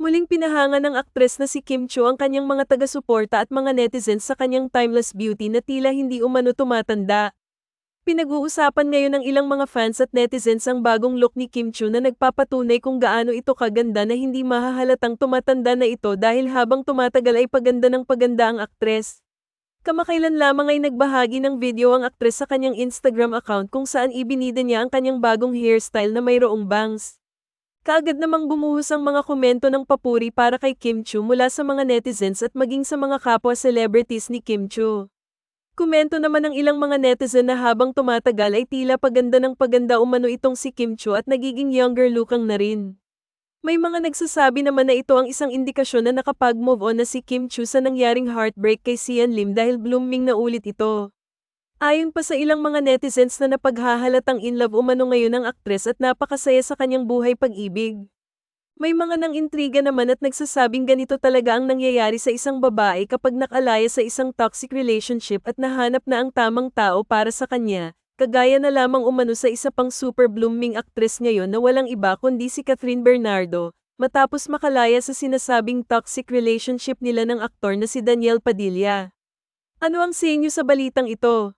Muling pinahanga ng aktres na si Kim Cho ang kanyang mga taga-suporta at mga netizens sa kanyang timeless beauty na tila hindi umano tumatanda. Pinag-uusapan ngayon ng ilang mga fans at netizens ang bagong look ni Kim Cho na nagpapatunay kung gaano ito kaganda na hindi mahahalatang tumatanda na ito dahil habang tumatagal ay paganda ng paganda ang aktres. Kamakailan lamang ay nagbahagi ng video ang aktres sa kanyang Instagram account kung saan ibinida niya ang kanyang bagong hairstyle na mayroong bangs. Kaagad namang bumuhos ang mga komento ng papuri para kay Kim Chu mula sa mga netizens at maging sa mga kapwa celebrities ni Kim Chu. Komento naman ng ilang mga netizen na habang tumatagal ay tila paganda ng paganda umano itong si Kim Chu at nagiging younger looking na rin. May mga nagsasabi naman na ito ang isang indikasyon na nakapag-move on na si Kim Chu sa nangyaring heartbreak kay Sian Lim dahil blooming na ulit ito. Ayon pa sa ilang mga netizens na napaghahalatang in love umano ngayon ang aktres at napakasaya sa kanyang buhay pag-ibig. May mga nang intriga naman at nagsasabing ganito talaga ang nangyayari sa isang babae kapag nakalaya sa isang toxic relationship at nahanap na ang tamang tao para sa kanya, kagaya na lamang umano sa isa pang super blooming aktres ngayon na walang iba kundi si Catherine Bernardo, matapos makalaya sa sinasabing toxic relationship nila ng aktor na si Daniel Padilla. Ano ang sa sa balitang ito?